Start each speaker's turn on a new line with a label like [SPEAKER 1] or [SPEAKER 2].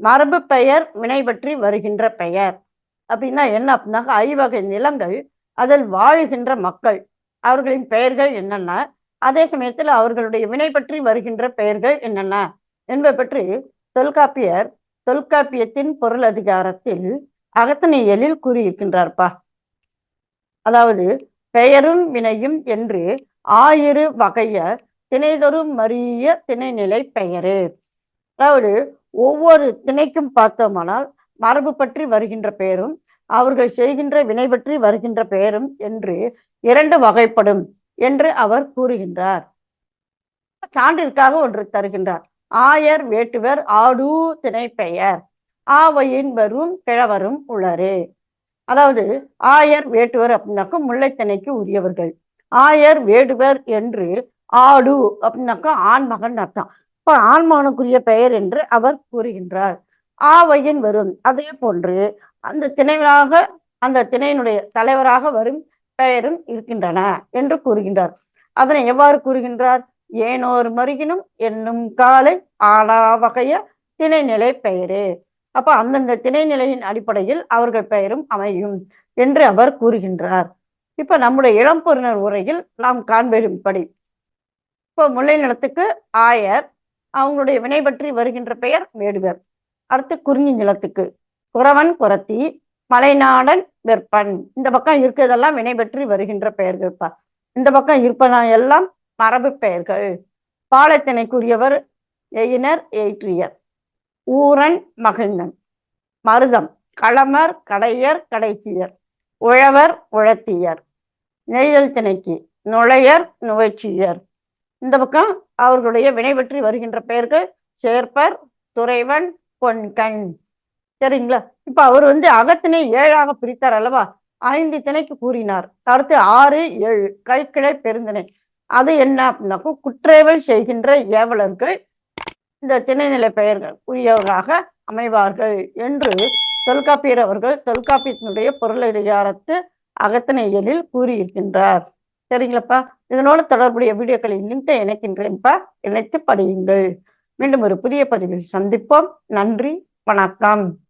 [SPEAKER 1] மரபு பெயர் வினை பற்றி வருகின்ற பெயர். அப்படின்னா என்ன அப்படின்னாக்க ஐவகை நிலங்கள் அதில் வாழ்கின்ற மக்கள். அவர்களின் பெயர்கள் என்னென்ன? அதே சமயத்தில் அவர்களுடைய வினை பற்றி வருகின்ற பெயர்கள் என்னென்ன? என்பதை பற்றி தொல்காப்பியர் தொல்காப்பியத்தின் பொருள் அதிகாரத்தில் அகத்தனியலில் கூறியிருக்கின்றார்ப்பா. அதாவது பெயரும் வினையும் என்று ஆயிரு வகைய திணைதொரும் மரிய திணைநிலை பெயரு. அதாவது ஒவ்வொரு திணைக்கும் பார்த்தோமானால் மரபு பற்றி வருகின்ற பெயரும் அவர்கள் செய்கின்ற வினை பற்றி வருகின்ற பெயரும் என்று இரண்டு வகைப்படும் என்று அவர் கூறுகின்றார். சான்றிற்காக ஒன்று தருகின்றார். ஆயர் வேட்டுவர் ஆடு திணை பெயர் ஆவையின் வரும் கிழவரும் உளரே அதாவது ஆயர் வேட்டுவர் அப்படின்னாக்கா முல்லைத்திணைக்கு உரியவர்கள். ஆயர் வேடுவர் என்று ஆடு அப்படின்னாக்கா ஆண்மகன் அர்த்தம். இப்ப ஆண்மகனுக்குரிய பெயர் என்று அவர் கூறுகின்றார். ஆவையன் வரும். அதே போன்று அந்த திணைவராக அந்த திணையினுடைய தலைவராக வரும் பெயரும் இருக்கின்றன என்று கூறுகின்றார். அதனை எவ்வாறு கூறுகின்றார்? ஏனோர் மருகினும் என்னும் காலை ஆளா வகைய திணைநிலை பெயரே. அப்ப அந்தந்த திணைநிலையின் அடிப்படையில் அவர்கள் பெயரும் அமையும் என்று அவர் கூறுகின்றார். இப்ப நம்முடைய இளம்பொருணர் உரையில் நாம் காண்பெறும்படி இப்போ முல்லை நிலத்துக்கு ஆயர் அவங்களுடைய வினை பற்றி வருகின்ற பெயர் வேடுவர் அடுத்து குறிஞ்சி நிலத்துக்கு. குறவன் குரத்தி மலைநாடன் வெப்பன் இந்த பக்கம் இருக்கிறதெல்லாம் வினை பற்றி வருகின்ற பெயர்கள்ப்பா. இந்த பக்கம் இருப்பதா எல்லாம் மரபு பெயர்கள். பாலத்தினைக்குரியவர் எயினர் எயிற்றியர். ஊரன் மகிழ்ந்தன். மருதம் களமர் கடையர் கடைச்சியர். உழவர் உழத்தியர். நெய்தல் திணைக்கு நுழையர் நுழைச்சியர் இந்த பக்கம் அவர்களுடைய வினைபற்றி வருகின்ற பெயர்கள் சேர்ப்பர் துறைவன் பொன்கண். சரிங்களா? இப்ப அவர் வந்து அகத்தினை ஏழாக பிரித்தார் அல்லவா? ஐந்து திணைக்கு கூறினார். அடுத்து ஆறு ஏழு கைக்கிளை பெருந்திணை. அது என்ன அப்படின்னாக்கோ குற்றேவல் செய்கின்ற ஏவலர்கள் இந்த திணைநிலை பெயர்கள் உரியவராக அமைவார்கள் என்று தொல்காப்பியர் அவர்கள் தொல்காப்பியத்தினுடைய பொருளதிகாரத்து அகத்திணையலில் கூறியிருக்கின்றார். சரிங்களாப்பா? இதனோடு தொடர்புடைய வீடியோக்களில் லிங்கை இணைக்கின்றேன்ப்பா இணைத்து படியுங்கள். மீண்டும் ஒரு புதிய பதிவில் சந்திப்போம். நன்றி. வணக்கம்.